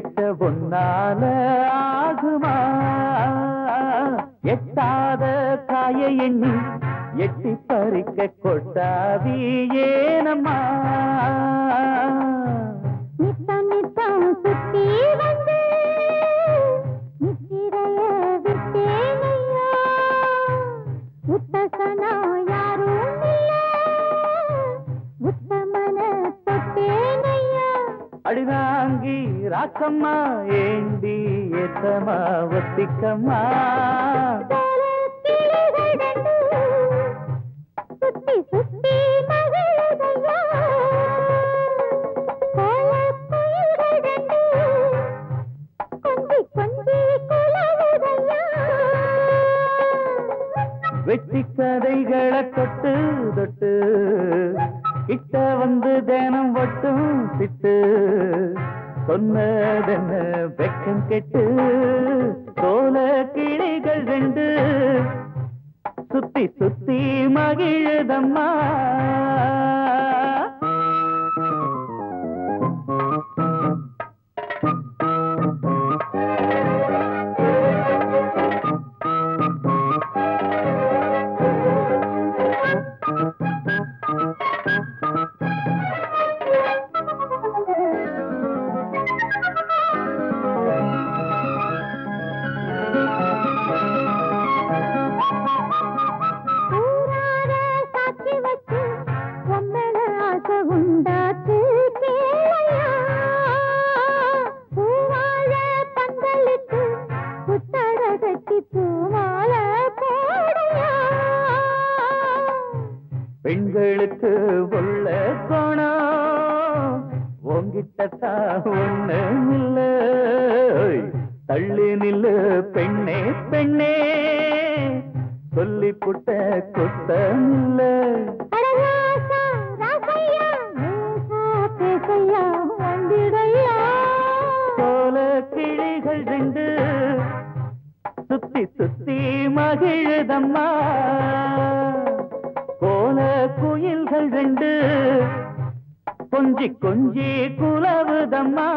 எடுத்த பொன்னால ஆகுமா? எட்டாத காய எண்ணி எட்டி பறிக்க கொட்டாவி ஏனம்மா? ராக்கம்மா ஏண்டி ஏத்தமா ஒத்திக்கம்மா. வெட்டி கதைகளை தொட்டு தொட்டு கிட்ட வந்து தினம் ஒட்டும் சிட்டு. சொன்னதென்ன வெக்கம் கெட்டு? சோல கிளைகள் ரெண்டு. சுத்தி சுத்தி மகிழதம்மா. பெண்களுக்கு உள்ள கோணம் உங்கிட்ட ஒண்ணு இல்ல. தள்ளி நில்லு பெண்ணே பெண்ணே. சொல்லி புட்ட குத்தம் இல்ல. அடராசா ராசையா ஏசா பேசையா வந்திடையா போல கிளிகள் ரெண்டு சுத்தி சுத்தி மகிழுதம்மா. போல குயில்கள் ரெண்டு. கொஞ்சி கொஞ்சி குலவுதம்மா.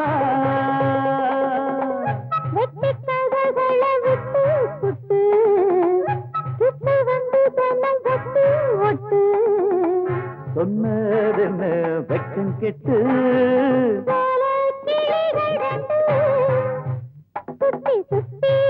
சொன்னதென்ன வெக்கம் கெட்டு. சுத்தி சுத்தி